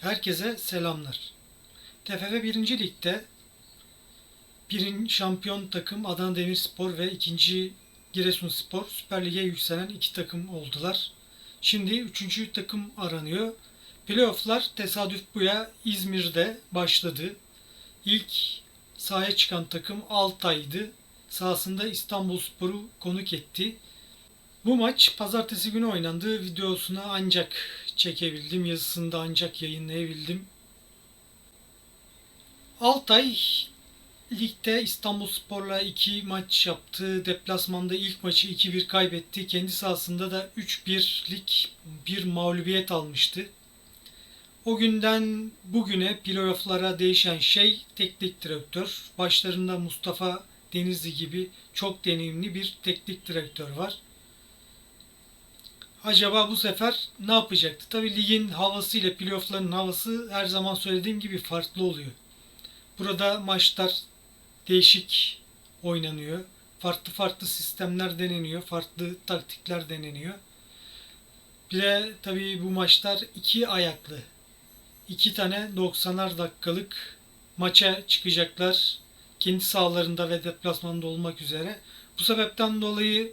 Herkese selamlar. TFF 1. Lig'de birinci şampiyon takım Adana Demirspor ve ikinci Giresunspor Süper Lig'e yükselen iki takım oldular. Şimdi üçüncü takım aranıyor. Playoff'lar tesadüf buya İzmir'de başladı. İlk sahaya çıkan takım Altay'dı. Sahasında İstanbulspor'u konuk etti. Bu maç pazartesi günü oynandı. Videosunu ancak çekebildim. Yazısını da ancak yayınlayabildim. Altay ligde İstanbulspor'la iki maç yaptı. Deplasmanda ilk maçı 2-1 kaybetti. Kendi sahasında da 3-1'lik bir mağlubiyet almıştı. O günden bugüne playoff'lara değişen şey teknik direktör. Başlarında Mustafa Denizli gibi çok deneyimli bir teknik direktör var. Acaba bu sefer ne yapacaktı? Tabii ligin havası ile playoff'ların havası her zaman söylediğim gibi farklı oluyor. Burada maçlar değişik oynanıyor. Farklı farklı sistemler deneniyor. Farklı taktikler deneniyor. Bir de tabii bu maçlar iki ayaklı. İki tane 90'ar dakikalık maça çıkacaklar. Kendi sahalarında ve deplasmanda olmak üzere. Bu sebepten dolayı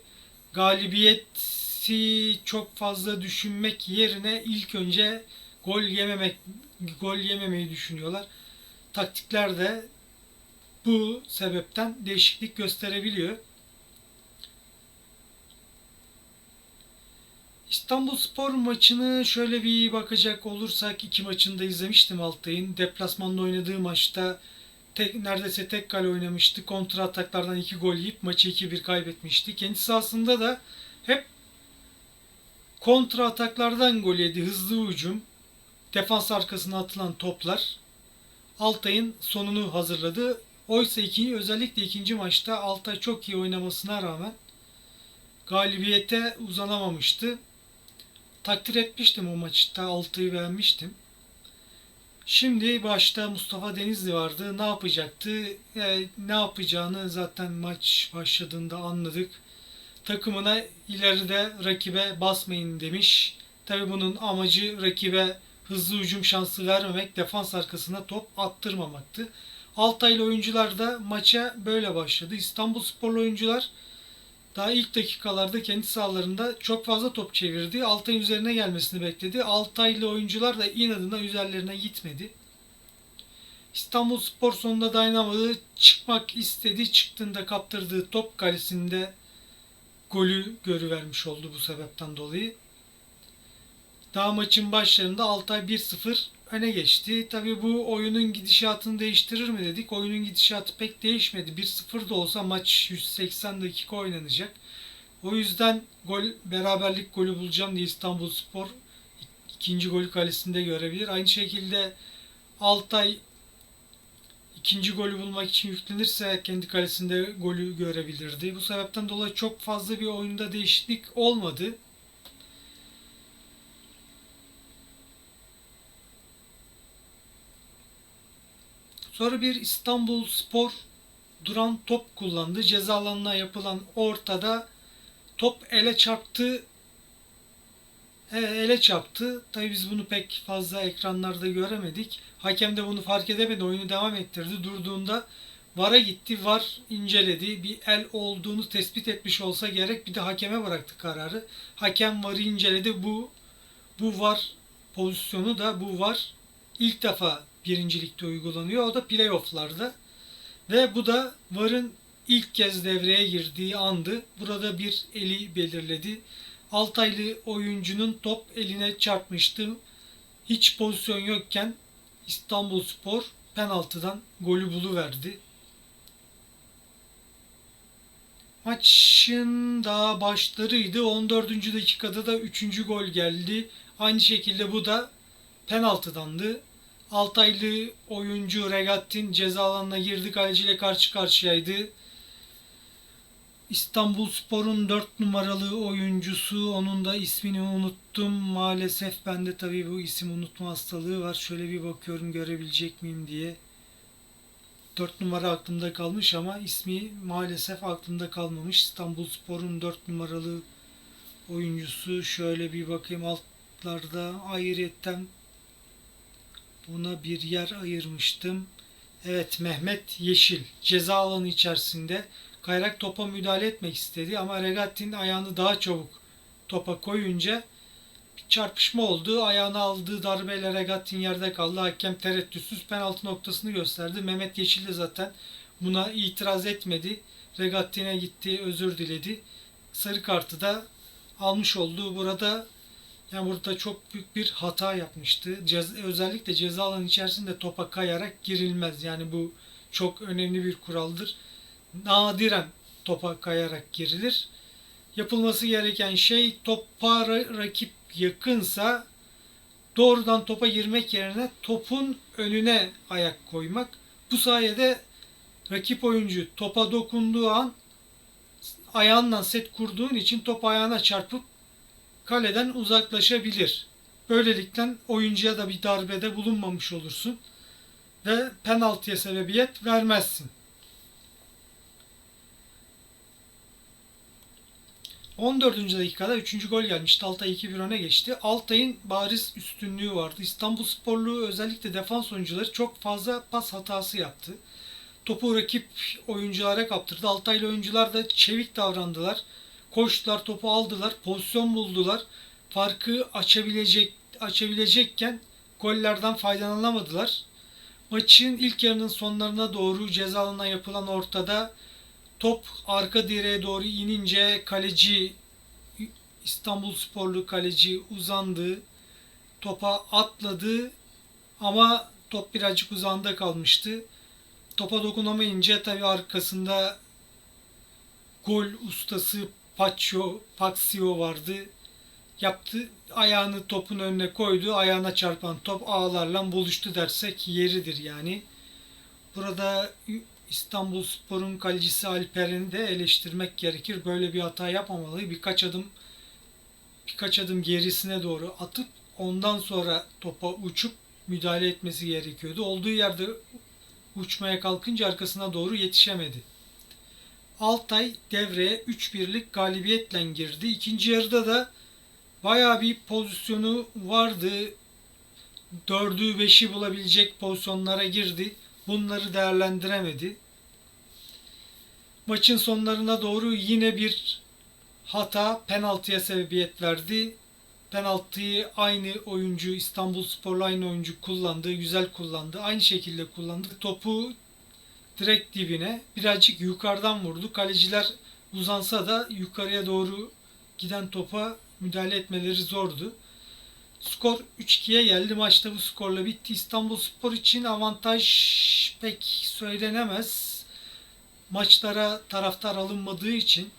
galibiyeti çok fazla düşünmek yerine ilk önce gol yememek gol yememeyi düşünüyorlar. Taktikler de bu sebepten değişiklik gösterebiliyor. İstanbul Spor maçını şöyle bir bakacak olursak iki maçını da izlemiştim Altay'ın. Deplasmanda oynadığı maçta tek, neredeyse tek kale oynamıştı. Kontra ataklardan iki gol yiyip maçı 2-1 kaybetmişti. Kendisi aslında da hep kontra ataklardan gol yedi. Hızlı hücum, defans arkasına atılan toplar Altay'ın sonunu hazırladı. Oysa iki, özellikle ikinci maçta Altay çok iyi oynamasına rağmen galibiyete uzanamamıştı. Takdir etmiştim o maçta. Altay'ı beğenmiştim. Şimdi başta Mustafa Denizli vardı. Ne yapacaktı? E, ne yapacağını zaten maç başladığında anladık. Takımına ileride rakibe basmayın demiş. Tabi bunun amacı rakibe hızlı hücum şansı vermemek, defans arkasına top attırmamaktı. Altaylı oyuncular da maça böyle başladı. İstanbul Sporlu oyuncular daha ilk dakikalarda kendi sahalarında çok fazla top çevirdi. Altay'ın üzerine gelmesini bekledi. Altaylı oyuncular da inadına üzerlerine gitmedi. İstanbul Spor sonunda dayanamadı. Çıkmak istedi. Çıktığında kaptırdığı top kalesinde golü görüvermiş oldu bu sebepten dolayı. Daha maçın başlarında Altay 1-0 öne geçti. Tabi bu oyunun gidişatını değiştirir mi dedik. Oyunun gidişatı pek değişmedi. 1-0 da olsa maç 180 dakika oynanacak. O yüzden gol beraberlik golü bulacağım diye İstanbul Spor ikinci golü kalesinde görebilir. Aynı şekilde Altay ikinci golü bulmak için yüklenirse kendi kalesinde golü görebilirdi. Bu sebepten dolayı çok fazla bir oyunda değişiklik olmadı. Sonra bir İstanbul Spor duran top kullandı. Ceza alanına yapılan ortada top ele çarptı. E, ele çarptı. Tabii biz bunu pek fazla ekranlarda göremedik. Hakem de bunu fark edemedi. Oyunu devam ettirdi. Durduğunda VAR'a gitti. VAR inceledi. Bir el olduğunu tespit etmiş olsa gerek. Bir de hakeme bıraktı kararı. Hakem VAR'ı inceledi. Bu bu VAR pozisyonu da bu VAR ilk defa birincilikte uygulanıyor. O da playofflarda. Ve bu da VAR'ın ilk kez devreye girdiği andı. Burada bir eli belirledi. Altaylı oyuncunun top eline çarpmıştı. Hiç pozisyon yokken İstanbul Spor penaltıdan golü buluverdi. Maçın daha başlarıydı. 14. dakikada da 3. gol geldi. Aynı şekilde bu da penaltıdandı. Altaylı oyuncu Regattin ceza alanına girdi. Kaleciyle karşı karşıyaydı. İstanbul Spor'un 4 numaralı oyuncusu. Onun da ismini unuttum. Maalesef bende tabii bu isim unutma hastalığı var. Şöyle bir bakıyorum görebilecek miyim diye. 4 numara aklımda kalmış ama ismi maalesef aklımda kalmamış. İstanbul Spor'un 4 numaralı oyuncusu. Şöyle bir bakayım altlarda ayrıyetten Buna bir yer ayırmıştım. Evet Mehmet Yeşil ceza alanı içerisinde kayarak topa müdahale etmek istedi ama Regatti'nin ayağını daha çabuk topa koyunca bir çarpışma oldu. Ayağına aldığı darbeyle Regattin yerde kaldı. Hakem tereddütsüz penaltı noktasını gösterdi. Mehmet Yeşil de zaten buna itiraz etmedi. Regattin'e gitti, özür diledi. Sarı kartı da almış oldu. Burada yani burada çok büyük bir hata yapmıştı. Cez- özellikle ceza alanı içerisinde topa kayarak girilmez. Yani bu çok önemli bir kuraldır. Nadiren topa kayarak girilir. Yapılması gereken şey topa ra- rakip yakınsa doğrudan topa girmek yerine topun önüne ayak koymak. Bu sayede rakip oyuncu topa dokunduğu an ayağından set kurduğun için top ayağına çarpıp kaleden uzaklaşabilir. Böylelikle oyuncuya da bir darbede bulunmamış olursun ve penaltıya sebebiyet vermezsin. 14. dakikada 3. gol gelmişti. Altay 2-1 öne geçti. Altay'ın bariz üstünlüğü vardı. İstanbul Sporlu özellikle defans oyuncuları çok fazla pas hatası yaptı. Topu rakip oyunculara kaptırdı. Altaylı oyuncular da çevik davrandılar. Koştular, topu aldılar, pozisyon buldular. Farkı açabilecek açabilecekken gollerden faydalanamadılar. Maçın ilk yarının sonlarına doğru ceza yapılan ortada top arka direğe doğru inince kaleci İstanbul Sporlu kaleci uzandı. Topa atladı ama top birazcık uzağında kalmıştı. Topa dokunamayınca tabi arkasında gol ustası Pacho, Paxio vardı. Yaptı ayağını topun önüne koydu. Ayağına çarpan top ağlarla buluştu dersek yeridir yani. Burada İstanbul Spor'un kalecisi Alperen'i de eleştirmek gerekir. Böyle bir hata yapmamalı. Birkaç adım birkaç adım gerisine doğru atıp ondan sonra topa uçup müdahale etmesi gerekiyordu. Olduğu yerde uçmaya kalkınca arkasına doğru yetişemedi. Altay devreye 3-1'lik galibiyetle girdi. İkinci yarıda da bayağı bir pozisyonu vardı. 4'ü 5'i bulabilecek pozisyonlara girdi. Bunları değerlendiremedi. Maçın sonlarına doğru yine bir hata penaltıya sebebiyet verdi. Penaltıyı aynı oyuncu İstanbul Sporlu aynı oyuncu kullandı. Güzel kullandı. Aynı şekilde kullandı. Topu direkt dibine birazcık yukarıdan vurdu. Kaleciler uzansa da yukarıya doğru giden topa müdahale etmeleri zordu. Skor 3-2'ye geldi. Maçta bu skorla bitti. İstanbul Spor için avantaj pek söylenemez. Maçlara taraftar alınmadığı için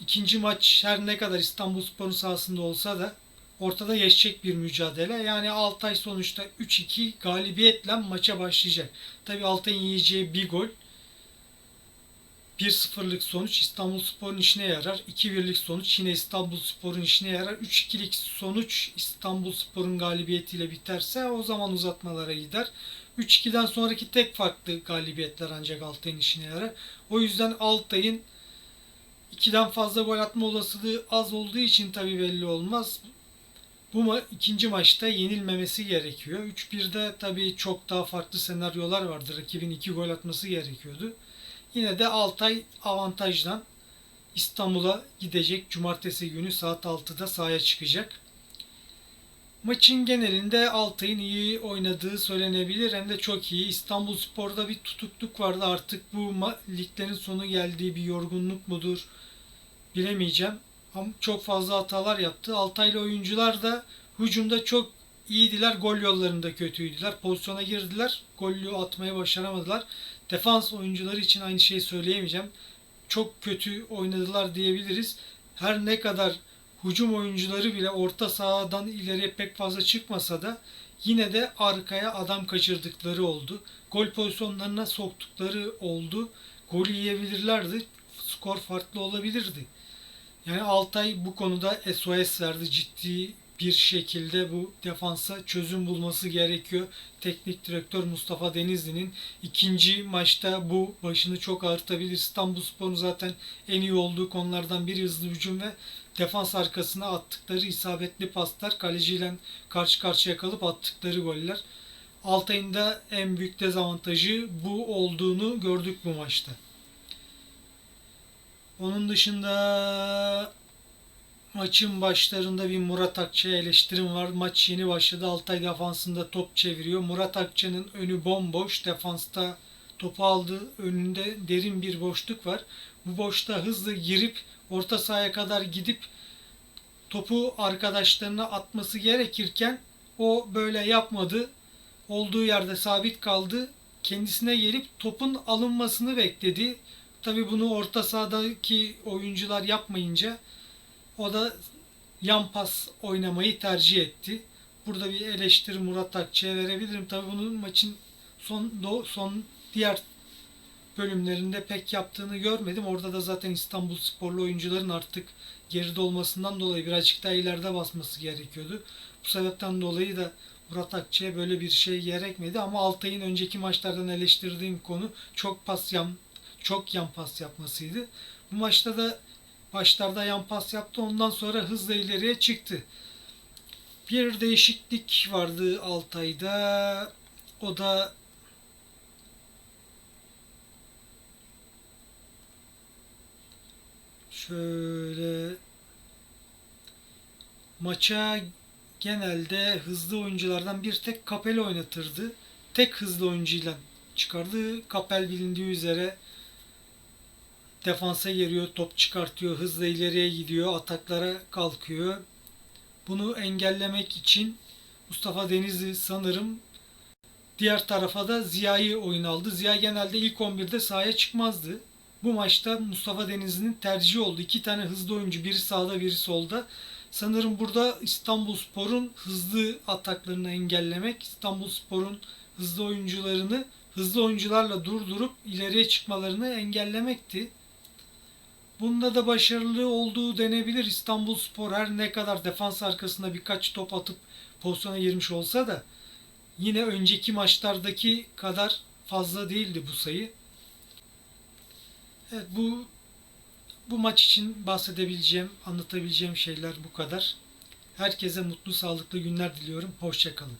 ikinci maç her ne kadar İstanbul Spor'un sahasında olsa da ortada geçecek bir mücadele. Yani Altay sonuçta 3-2 galibiyetle maça başlayacak. Tabi Altay'ın yiyeceği bir gol 1-0'lık sonuç İstanbul Spor'un işine yarar. 2-1'lik sonuç yine İstanbul Spor'un işine yarar. 3-2'lik sonuç İstanbul Spor'un galibiyetiyle biterse o zaman uzatmalara gider. 3-2'den sonraki tek farklı galibiyetler ancak Altay'ın işine yarar. O yüzden Altay'ın 2'den fazla gol atma olasılığı az olduğu için tabi belli olmaz. Bu ma- ikinci maçta yenilmemesi gerekiyor. 3-1'de tabii çok daha farklı senaryolar vardı. Rakibin 2 gol atması gerekiyordu. Yine de Altay avantajdan İstanbul'a gidecek. Cumartesi günü saat 6'da sahaya çıkacak. Maçın genelinde Altay'ın iyi oynadığı söylenebilir. Hem de çok iyi. İstanbul Spor'da bir tutukluk vardı. Artık bu liglerin sonu geldiği bir yorgunluk mudur bilemeyeceğim. Çok fazla hatalar yaptı. Altaylı oyuncular da hücumda çok iyiydiler. Gol yollarında kötüydüler. Pozisyona girdiler. Gollü atmayı başaramadılar. Defans oyuncuları için aynı şeyi söyleyemeyeceğim. Çok kötü oynadılar diyebiliriz. Her ne kadar hücum oyuncuları bile orta sahadan ileriye pek fazla çıkmasa da yine de arkaya adam kaçırdıkları oldu. Gol pozisyonlarına soktukları oldu. Golü yiyebilirlerdi. Skor farklı olabilirdi. Yani Altay bu konuda SOS verdi ciddi bir şekilde bu defansa çözüm bulması gerekiyor. Teknik direktör Mustafa Denizli'nin ikinci maçta bu başını çok ağrıtabilir. İstanbulspor'un zaten en iyi olduğu konulardan biri hızlı hücum ve defans arkasına attıkları isabetli paslar kaleciyle karşı karşıya kalıp attıkları goller. Altay'ın da en büyük dezavantajı bu olduğunu gördük bu maçta. Onun dışında maçın başlarında bir Murat Akça'ya eleştirim var. Maç yeni başladı. Altay defansında top çeviriyor. Murat Akça'nın önü bomboş. Defansta topu aldı. Önünde derin bir boşluk var. Bu boşta hızlı girip orta sahaya kadar gidip topu arkadaşlarına atması gerekirken o böyle yapmadı. Olduğu yerde sabit kaldı. Kendisine gelip topun alınmasını bekledi. Tabii bunu orta sahadaki oyuncular yapmayınca o da yan pas oynamayı tercih etti. Burada bir eleştiri Murat Akçı'ya verebilirim. Tabii bunun maçın son son diğer bölümlerinde pek yaptığını görmedim. Orada da zaten İstanbul sporlu oyuncuların artık geride olmasından dolayı birazcık daha ileride basması gerekiyordu. Bu sebepten dolayı da Murat Akçı'ya böyle bir şey gerekmedi ama Altay'ın önceki maçlardan eleştirdiğim konu çok pas yan çok yan pas yapmasıydı. Bu maçta da başlarda yan pas yaptı. Ondan sonra hızla ileriye çıktı. Bir değişiklik vardı Altay'da. O da şöyle maça genelde hızlı oyunculardan bir tek Kapel oynatırdı. Tek hızlı oyuncuyla çıkardı. Kapel bilindiği üzere defansa giriyor, top çıkartıyor, hızla ileriye gidiyor, ataklara kalkıyor. Bunu engellemek için Mustafa Denizli sanırım diğer tarafa da Ziya'yı oyun aldı. Ziya genelde ilk 11'de sahaya çıkmazdı. Bu maçta Mustafa Denizli'nin tercihi oldu. İki tane hızlı oyuncu, biri sağda biri solda. Sanırım burada İstanbul Spor'un hızlı ataklarını engellemek, İstanbul Spor'un hızlı oyuncularını hızlı oyuncularla durdurup ileriye çıkmalarını engellemekti. Bunda da başarılı olduğu denebilir. İstanbul Spor her ne kadar defans arkasında birkaç top atıp pozisyona girmiş olsa da yine önceki maçlardaki kadar fazla değildi bu sayı. Evet bu bu maç için bahsedebileceğim, anlatabileceğim şeyler bu kadar. Herkese mutlu, sağlıklı günler diliyorum. Hoşçakalın.